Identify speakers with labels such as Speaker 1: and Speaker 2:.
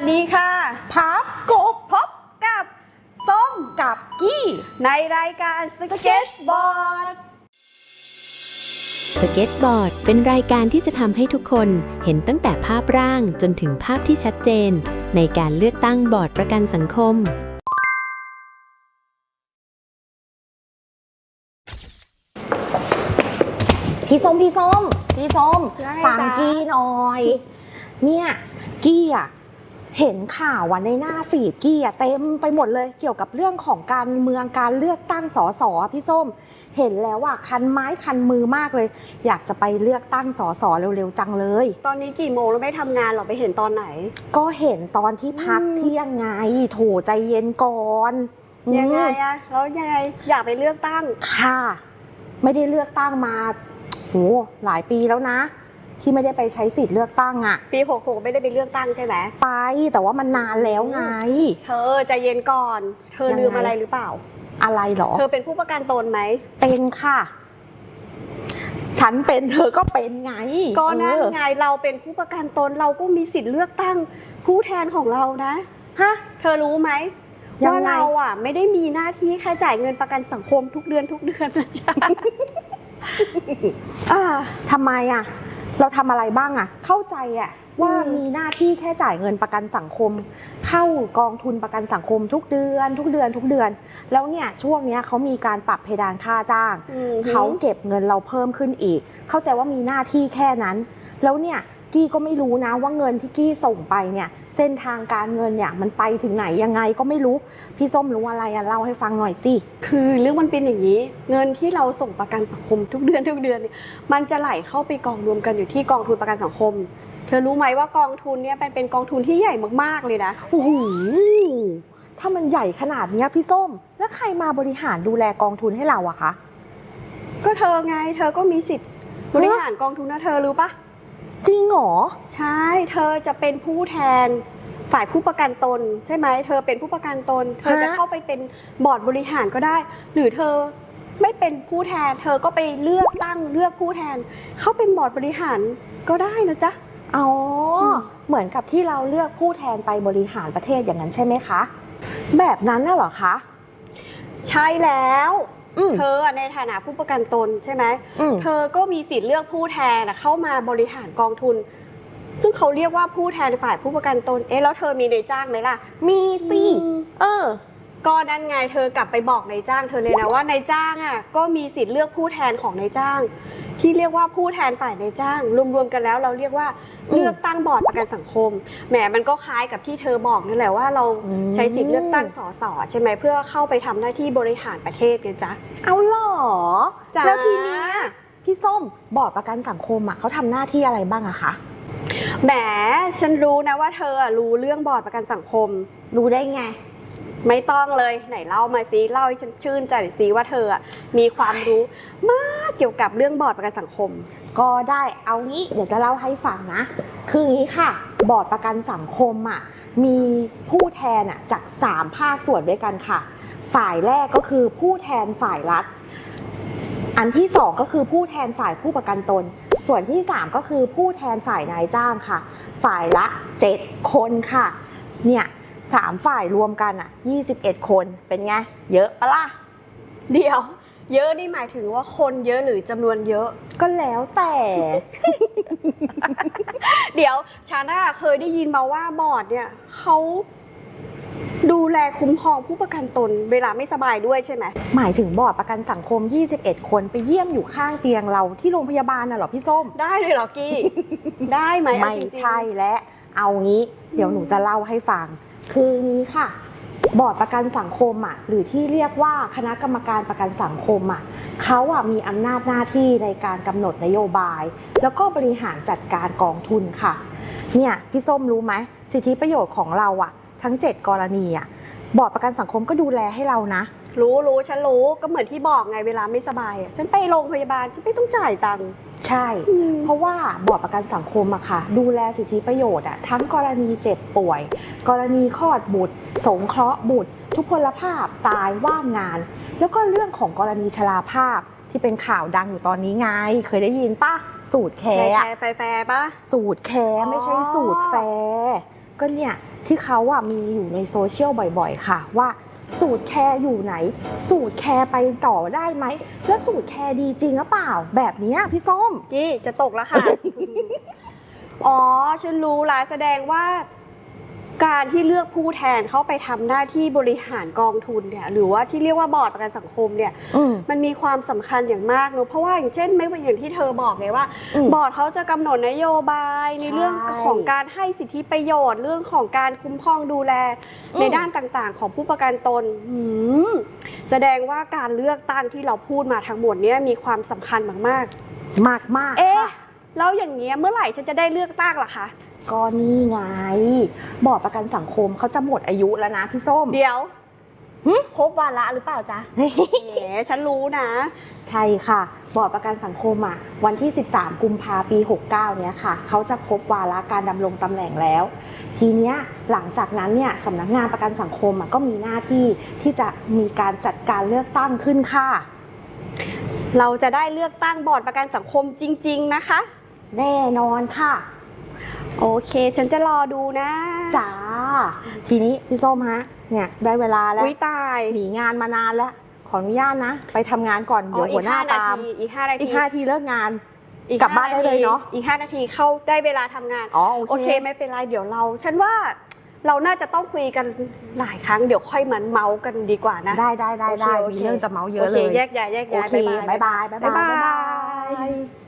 Speaker 1: สดีค่ะ
Speaker 2: พับกบ
Speaker 1: พบกับส้ม
Speaker 2: กับกี้
Speaker 1: ในรายการ Sketchboard
Speaker 3: สเก็ตบอร์ดเป็นรายการที่จะทำให้ทุกคนเห็นตั้งแต่ภาพร่างจนถึงภาพที่ชัดเจน ในการเลือกตั้งบอร์ดประกันสังคม
Speaker 2: พี่ส้มพี่ส้มพี่ส้ม
Speaker 1: ได้
Speaker 2: ฟัง
Speaker 1: จ้ะ
Speaker 2: กี้หน่อย เนี่ย กี้อะ เห็นข่าววันในหน้าฟีดกี้อะเต็มไปหมดเลยเกี่ยวกับเรื่องของการเมืองการเลือกตั้งสสอะพี่ส้ม เห็นแล้วอะคันไม้คันมือมากเลย อยากจะไปเลือกตั้งสสเร็วๆจังเลย
Speaker 1: ตอนนี้กี่โมงแล้วไม่ทำงานหรอไปเห็นตอนไหน
Speaker 2: ก็เห็นตอนที่พัก
Speaker 1: อืม
Speaker 2: เที่ยงไงโถใจเย็นก่อน
Speaker 1: ยังไง
Speaker 2: อืม
Speaker 1: อะแล้วยังไงอยากไปเลือกตั้ง
Speaker 2: ค่ะ ไม่ได้เลือกตั้งมาโหหลายปีแล้วนะ ที่ไม่ได้ไปใช้สิทธิ์เลือกตั้งอะ
Speaker 1: ปี 66 ไม่ได้ไปเลือกตั้งใช่ไหม
Speaker 2: ไปแต่ว่ามันนานแล้วไง
Speaker 1: เธอใจเย็นก่อน เธอ
Speaker 2: ยังไง
Speaker 1: ลืมอะไรหรือเปล่า
Speaker 2: อะไรเหรอ
Speaker 1: เธอเป็นผู้ประกันตนไหม
Speaker 2: เป็นค่ะ ฉันเป็นเธอก็เป็นไง
Speaker 1: ก็นั่น
Speaker 2: เออ
Speaker 1: ไงเราเป็นผู้ประกันตนเราก็มีสิทธิ์เลือกตั้ง ผู้แทนของเรานะ
Speaker 2: ฮะ
Speaker 1: เธอรู้ไหม
Speaker 2: ยัง
Speaker 1: ว่า
Speaker 2: ไง
Speaker 1: เราอะ ไม่ได้มีหน้าที่แค่จ่ายเงินประกันสังคมทุกเดือนทุกเดือนนะจ๊ะอ่า
Speaker 2: ทำไมอะ เราทำอะไรบ้างอะเข้าใจอะว่า
Speaker 1: อืม
Speaker 2: มีหน้าที่แค่จ่ายเงินประกันสังคม เข้ากองทุนประกันสังคมทุกเดือน ทุกเดือนทุกเดือน แล้วเนี่ยช่วงเนี้ยเขามีการปรับเพดานค่าจ้าง
Speaker 1: อืม
Speaker 2: เขาเก็บเงินเราเพิ่มขึ้นอีก เข้าใจว่ามีหน้าที่แค่นั้น แล้วเนี่ย กี้ก็ไม่รู้นะว่าเงินที่กี้ส่งไปเนี่ย เส้นทางการเงินเนี่ยมันไปถึงไหนยังไงก็ไม่รู้ พี่ส้มรู้อะไรอะเล่าให้ฟังหน่อยสิ
Speaker 1: คือเรื่องมันเป็นอย่างนี้ เงินที่เราส่งประกันสังคมทุกเดือนทุกเดือนเนี่ยมันจะไหลเข้าไปกองรวมกันอยู่ที่กองทุนประกันสังคม เธอรู้ไหมว่ากองทุนเนี่ยเป็นเป็นกองทุนที่ใหญ่มากๆเลยนะ
Speaker 2: โอ้โหถ้ามันใหญ่ขนาดเนี้ยพี่ส้ม แล้วใครมาบริหารดูแลกองทุนให้เราอะคะ
Speaker 1: ก็เธอไง เธอก็มีสิทธิ์บริหารกองทุนนะเธอรู้ปะ
Speaker 2: จริงเหรอ
Speaker 1: ใช่ เธอจะเป็นผู้แทนฝ่ายผู้ประกันตน ใช่ไหม เธอเป็นผู้ประกันตน เธอจะ
Speaker 2: ฮะ
Speaker 1: เข้าไปเป็นบอร์ดบริหารก็ได้ หรือเธอไม่เป็นผู้แทน เธอก็ไปเลือกตั้งเลือกผู้แทน เข้าเป็นบอร์ดบริหารก็ได้นะจ๊ะ
Speaker 2: อ๋ออ
Speaker 1: ม
Speaker 2: เหมือนกับที่เราเลือกผู้แทนไปบริหารประเทศอย่างนั้นใช่ไหมคะ แบบนั้นน่ะเหรอคะ
Speaker 1: ใช่แล้ว
Speaker 2: อืม
Speaker 1: เธออะในฐานะผู้ประกันตนใช่ไหม
Speaker 2: อืม
Speaker 1: เธอก็มีสิทธิ์เลือกผู้แทนอะเข้ามาบริหารกองทุนซึ่งเขาเรียกว่าผู้แทนฝ่ายผู้ประกันตน เอ๊ะแล้วเธอมีในายจ้างไหมล่ะ
Speaker 2: มีสิ
Speaker 1: อืม
Speaker 2: เออ
Speaker 1: ก็นั่นไงเธอกลับไปบอกนายจ้างเธอเลยนะว่านายจ้างอะก็มีสิทธิ์เลือกผู้แทนของนายจ้าง ที่เรียกว่าผู้แทนฝ่ายนายจ้าง รวมๆกันแล้วเราเรียกว่า
Speaker 2: อืม
Speaker 1: เลือกตั้งบอร์ดประกันสังคมแหมมันก็คล้ายกับที่เธอบอกนั่นแหละว่าเรา
Speaker 2: อืม
Speaker 1: ใช้สิทธิ์เลือกตั้งสสใช่ไหมเพื่อเข้าไปทำหน้าที่บริหารประเทศไงจ๊ะ
Speaker 2: เอาเหรอ
Speaker 1: จ้า
Speaker 2: แล้วทีเนี้ยพี่ส้มบอร์ดประกันสังคมอะเขาทำหน้าที่อะไรบ้างอะคะ
Speaker 1: แหมฉันรู้นะว่าเธออะรู้เรื่องบอร์ดประกันสังคม
Speaker 2: รู้ได้ไง
Speaker 1: ไม่ต้องเลยไหนเล่ามาซิเล่าให้ฉันชื่นใจหน่อยซิว่าเธออะมีความรู้มากเกี่ยวกับเรื่องบอร์ดประกันสังคม
Speaker 2: ก็ได้เอางี้เดี๋ยวจะเล่าให้ฟังนะ คืออย่างนี้ค่ะ บอร์ดประกันสังคมอะมีผู้แทนอะจาก 3 ภาคส่วนด้วยกันค่ะ ฝ่ายแรกก็คือผู้แทนฝ่ายรัฐ อันที่ 2 ก็คือผู้แทนฝ่ายผู้ประกันตน ส่วนที่ 3 ก็คือผู้แทนฝ่ายนายจ้างค่ะ ฝ่ายละ 7 คนค่ะ เนี่ย สามฝ่ายรวมกันอะ 21 คนเป็นไง เยอะปะล่ะ
Speaker 1: เดี๋ยว เยอะนี่หมายถึงว่าคนเยอะหรือจำนวนเยอะ
Speaker 2: ก็แล้วแต่
Speaker 1: เดี๋ยวชาน่าเคยได้ยินมาว่าบอร์ดเนี่ยเขาดูแลคุ้มครองผู้ประกันตนเวลาไม่สบายด้วยใช่ไหม
Speaker 2: หมายถึงบอร์ดประกันสังคม 21 คนไปเยี่ยมอยู่ข้างเตียงเราที่โรงพยาบาลน่ะเหรอพี่ส้ม
Speaker 1: ได้เลยเหรอกี้ ได้ไหมเอา
Speaker 2: ไม่
Speaker 1: จริงๆ
Speaker 2: ใช่และ เอางี้ เดี๋ยวหนูจะเล่าให้ฟัง คือนี้ค่ะ บอร์ดประกันสังคมอะหรือที่เรียกว่าคณะกรรมการประกันสังคมอะเขาอะมีอำนาจหน้าที่ในการกำหนดนโยบาย แล้วก็บริหารจัดการกองทุนค่ะเนี่ยพี่ส้มรู้ไหมสิทธิประโยชน์ของเราอะทั้ง 7 กรณีอะ บอร์ดประกันสังคมก็ดูแลให้เรานะ
Speaker 1: รู้รู้ฉันรู้ก็เหมือนที่บอกไงเวลาไม่สบายอะฉันไปโรงพยาบาลฉันไม่ต้องจ่ายตังค์
Speaker 2: ใช่เพราะว่าบอร์ดประกันสังคมอะค่ะ ดูแลสิทธิประโยชน์อะทั้งกรณีเจ็บป่วย กรณีคลอดบุตร สงเคราะห์บุตร ทุพพลภาพตายว่างงาน แล้วก็เรื่องของกรณีชราภาพที่เป็นข่าวดังอยู่ตอนนี้ไง เคยได้ยินป่ะสูตรแค
Speaker 1: แค
Speaker 2: ร์
Speaker 1: ร์
Speaker 2: อะ
Speaker 1: แคร์แฟร์ๆปะ
Speaker 2: สูตรแคร์ไม่ใช่สูตรแฟร์ ก็เนี่ยที่เขาอะมีอยู่ในโซเชียลบ่อยๆ ค่ะว่าสูตรแคร์อยู่ไหน สูตรแคร์ไปต่อได้ไหม แล้วสูตรแคร์ดีจริงหรือเปล่า แบบเนี้ยพี่ส้ม
Speaker 1: กี้จะตกแล้วค่ะ อ๋อ ฉันรู้ละแสดงว่า การที่เลือกผู้แทนเข้าไปทำหน้าที่บริหารกองทุนเนี่ยหรือว่าที่เรียกว่าบอร์ดประกันสังคมเนี่ย
Speaker 2: อืม
Speaker 1: มันมีความสำคัญอย่างมากเนอะเพราะว่าอย่างเช่นไม่ว่าอย่างที่เธอบอกไงว่า
Speaker 2: อืม
Speaker 1: บอร์ดเขาจะกำหนดนโยบายใน
Speaker 2: ใช่
Speaker 1: เรื่องของการให้สิทธิประโยชน์ เรื่องของการคุ้มครองดูแล
Speaker 2: อืม
Speaker 1: ในด้านต่างๆ ของผู้ประกันตนหืมแสดงว่าการเลือกตั้งที่เราพูดมาทั้งหมดเนี้มีความสำคัญมาก
Speaker 2: มากมาก
Speaker 1: ๆเอ๊ะ
Speaker 2: ค่ะ
Speaker 1: แล้วอย่างเงี้ยเมื่อไหร่ฉันจะได้เลือกตั้งล่ะคะ
Speaker 2: ก็นี่ไง บอร์ดประกันสังคมเขาจะหมดอายุแล้วนะพี่ส้ม
Speaker 1: เดี๋ยว
Speaker 2: หึ
Speaker 1: ครบวาระหรือเปล่าจ๊ะแหมฉันรู้นะ
Speaker 2: ใช่ค่ะ บอร์ดประกันสังคมอะ วันที่ 13 กุมภาปี 69 เนี้ยค่ะ เขาจะครบวาระการดำรงตำแหน่งแล้ว ทีเนี้ยหลังจากนั้นเนี่ยสำนักงานประกันสังคมอะก็มีหน้าที่ที่จะมีการจัดการเลือกตั้งขึ้นค่ะ
Speaker 1: เราจะได้เลือกตั้งบอร์ดประกันสังคมจริง ๆ นะคะ
Speaker 2: แน่นอนค่ะ
Speaker 1: โอเค ฉันจะรอดูนะ
Speaker 2: จ้า ทีนี้พี่ส้มฮะ เนี่ยได้เวลาแล้ว
Speaker 1: วิตาย
Speaker 2: หนีงานมานานแล้ว ขออนุญาตนะ ไปทำงานก่อนเดี๋ยวหัวหน้าตาม
Speaker 1: อีกห้านาที
Speaker 2: อีกห้าทีเลิกงาน
Speaker 1: อี
Speaker 2: กลับบ้านได้เลยเนอะ
Speaker 1: อีกห้านาทีเข้าได้เวลาทำงาน
Speaker 2: อ๋อ
Speaker 1: โอ
Speaker 2: โอ
Speaker 1: เค
Speaker 2: เค
Speaker 1: ไม่เป็นไรเดี๋ยวเรา ฉันว่าเราน่าจะต้องคุยกันหลายครั้งเดี๋ยวค่อยมันเมาส์กันดีกว่านะ
Speaker 2: ได้ได้ได้ได้
Speaker 1: โอเคโอเค
Speaker 2: มีเรื่องจะเมาส์เยอะ
Speaker 1: โอ
Speaker 2: เล
Speaker 1: เค
Speaker 2: ย
Speaker 1: แยกย้ายแยก
Speaker 2: โอ
Speaker 1: ย้าย
Speaker 2: เค
Speaker 1: บ๊ายบาย
Speaker 2: บ๊ายบายบ๊ายบาย
Speaker 1: บ๊ายบาย
Speaker 2: บ๊ายบาย